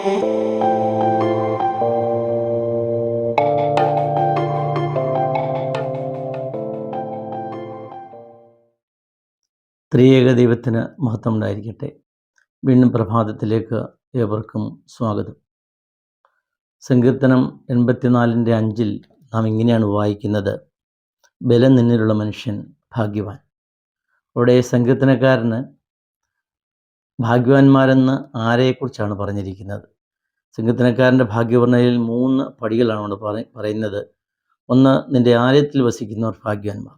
ത്രിയേക ദൈവത്തിന് മഹത്വം ഉണ്ടായിരിക്കട്ടെ വീണ്ടും പ്രഭാതത്തിലേക്ക് ഏവർക്കും സ്വാഗതം. സങ്കീർത്തനം എൺപത്തിനാലിന്റെ അഞ്ചിൽ നാം ഇങ്ങനെയാണ് വായിക്കുന്നത്. ബലം നിന്നിലുള്ള മനുഷ്യൻ ഭാഗ്യവാൻ. അവിടെ സങ്കീർത്തനക്കാരന് ഭാഗ്യവാന്മാരെന്ന് ആരെക്കുറിച്ചാണ് പറഞ്ഞിരിക്കുന്നത്? സിംഹത്തിനക്കാരന്റെ ഭാഗ്യവർണയിൽ മൂന്ന് പടികളാണ് അവിടെ പറയുന്നത്. ഒന്ന് നിന്റെ ആലയത്തിൽ വസിക്കുന്നവർ ഭാഗ്യവാന്മാർ.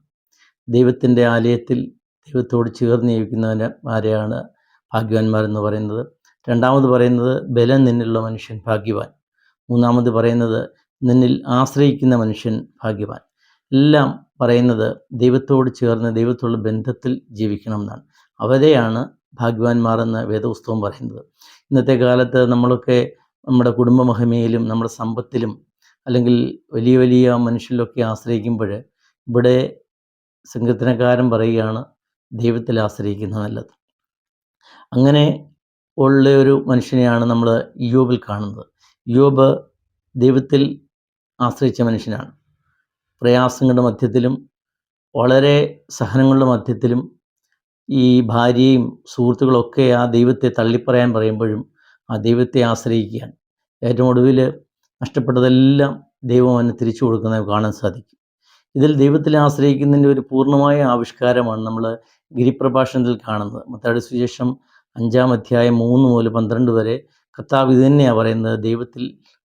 ദൈവത്തിന്റെ ആലയത്തിൽ ദൈവത്തോട് ചേർന്ന് ജീവിക്കുന്നവന്മാരെയാണ് ഭാഗ്യവാന്മാർ എന്ന് പറയുന്നത്? രണ്ടാമത് പറയുന്നത് ബലം നിന്നിലുള്ള മനുഷ്യൻ ഭാഗ്യവാൻ. മൂന്നാമത് പറയുന്നത് നിന്നിൽ ആശ്രയിക്കുന്ന മനുഷ്യൻ ഭാഗ്യവാൻ. എല്ലാം പറയുന്നത് ദൈവത്തോട് ചേർന്ന് ദൈവത്തോടുള്ള ബന്ധത്തിൽ ജീവിക്കണം എന്നാണ് അവരെയാണ് ഭാഗ്യവാന്മാർ എന്ന് വേദപുസ്തകം പറയുന്നത്. ഇന്നത്തെ കാലത്ത് നമ്മളൊക്കെ നമ്മുടെ കുടുംബമഹിമയിലും നമ്മുടെ സമ്പത്തിലും അല്ലെങ്കിൽ വലിയ വലിയ മനുഷ്യരിലൊക്കെ ആശ്രയിക്കുമ്പോൾ ഇവിടെ സങ്കീർത്തനക്കാരൻ പറയുകയാണ് ദൈവത്തിൽ ആശ്രയിക്കുന്നത് നല്ലത്. അങ്ങനെ ഉള്ള ഒരു മനുഷ്യനെയാണ് നമ്മൾ യോബിൽ കാണുന്നത്. യോബ് ദൈവത്തിൽ ആശ്രയിച്ച മനുഷ്യനാണ്. പ്രയാസങ്ങളുടെ മധ്യത്തിലും വളരെ സഹനങ്ങളുടെ മധ്യത്തിലും ഈ ഭാര്യയും സുഹൃത്തുക്കളൊക്കെ ആ ദൈവത്തെ തള്ളിപ്പറയാൻ പറയുമ്പോഴും ആ ദൈവത്തെ ആശ്രയിക്കുകയാണ് ഏറ്റവും ഒടുവിൽ നഷ്ടപ്പെട്ടതെല്ലാം ദൈവം അവന് തിരിച്ചു കൊടുക്കുന്നത് കാണാൻ സാധിക്കും. ഇതിൽ ദൈവത്തിൽ ആശ്രയിക്കുന്നതിന്റെ ഒരു പൂർണമായ ആവിഷ്കാരമാണ് നമ്മൾ ഗിരിപ്രഭാഷണത്തിൽ കാണുന്നത്. മത്താടി സുശേഷം അഞ്ചാം അധ്യായം മൂന്ന് മുതൽ പന്ത്രണ്ട് വരെ കർത്താവ് ഇത് തന്നെയാണ് പറയുന്നത്. ദൈവത്തിൽ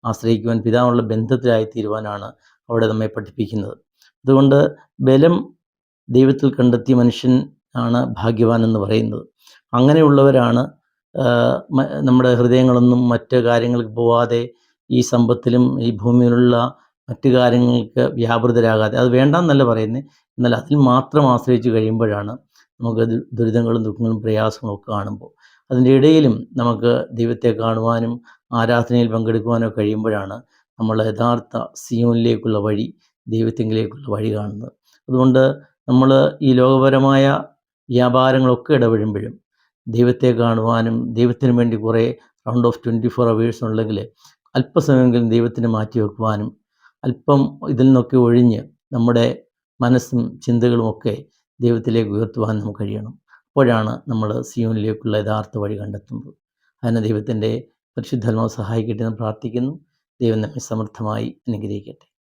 ആശ്രയിക്കുവാൻ പിതാവുള്ള ബന്ധത്തിലായി തീരുവാനാണ് അവിടെ നമ്മെ പഠിപ്പിക്കുന്നത്. അതുകൊണ്ട് ബലം ദൈവത്തിൽ കണ്ടെത്തിയ മനുഷ്യൻ ആണ് ഭാഗ്യവാൻ എന്ന് പറയുന്നത്. അങ്ങനെയുള്ളവരാണ് നമ്മുടെ ഹൃദയങ്ങളൊന്നും മറ്റ് കാര്യങ്ങൾക്ക് പോവാതെ ഈ സമ്പത്തിലും ഈ ഭൂമിയിലുള്ള മറ്റു കാര്യങ്ങൾക്ക് വ്യാപൃതരാകാതെ. അത് വേണ്ടെന്നല്ല പറയുന്നത് എന്നാൽ അതിൽ മാത്രം ആശ്രയിച്ച് കഴിയുമ്പോഴാണ് നമുക്ക് ദുരിതങ്ങളും ദുഃഖങ്ങളും പ്രയാസങ്ങളും ഒക്കെ കാണുമ്പോൾ. അതിന്റെ ഇടയിലും നമുക്ക് ദൈവത്തെ കാണുവാനും ആരാധനയിൽ പങ്കെടുക്കുവാനോ കഴിയുമ്പോഴാണ് നമ്മൾ യഥാർത്ഥ സിയോനിലേക്കുള്ള വഴി ദൈവത്തെങ്കിലേക്കുള്ള വഴി കാണുന്നത്. അതുകൊണ്ട് നമ്മൾ ഈ ലോകപരമായ വ്യാപാരങ്ങളൊക്കെ ഇടപെടുമ്പോഴും ദൈവത്തെ കാണുവാനും ദൈവത്തിന് വേണ്ടി കുറേ round of twenty four hours ഉണ്ടെങ്കിൽ അല്പസമയമെങ്കിലും ദൈവത്തിന് മാറ്റി വെക്കുവാനും അല്പം ഇതിൽ നിന്നൊക്കെ ഒഴിഞ്ഞ് നമ്മുടെ മനസ്സും ചിന്തകളുമൊക്കെ ദൈവത്തിലേക്ക് ഉയർത്തുവാൻ നമുക്ക് കഴിയണം. അപ്പോഴാണ് നമ്മൾ സിയോനിലേക്കുള്ള യഥാർത്ഥ വഴി കണ്ടെത്തുന്നത്. അതിന് ദൈവത്തിന്റെ പരിശുദ്ധാത്മാവ് സഹായിക്കട്ടെ എന്ന് പ്രാർത്ഥിക്കുന്നു. ദൈവം നമ്മെ സമൃദ്ധമായി അനുഗ്രഹിക്കട്ടെ.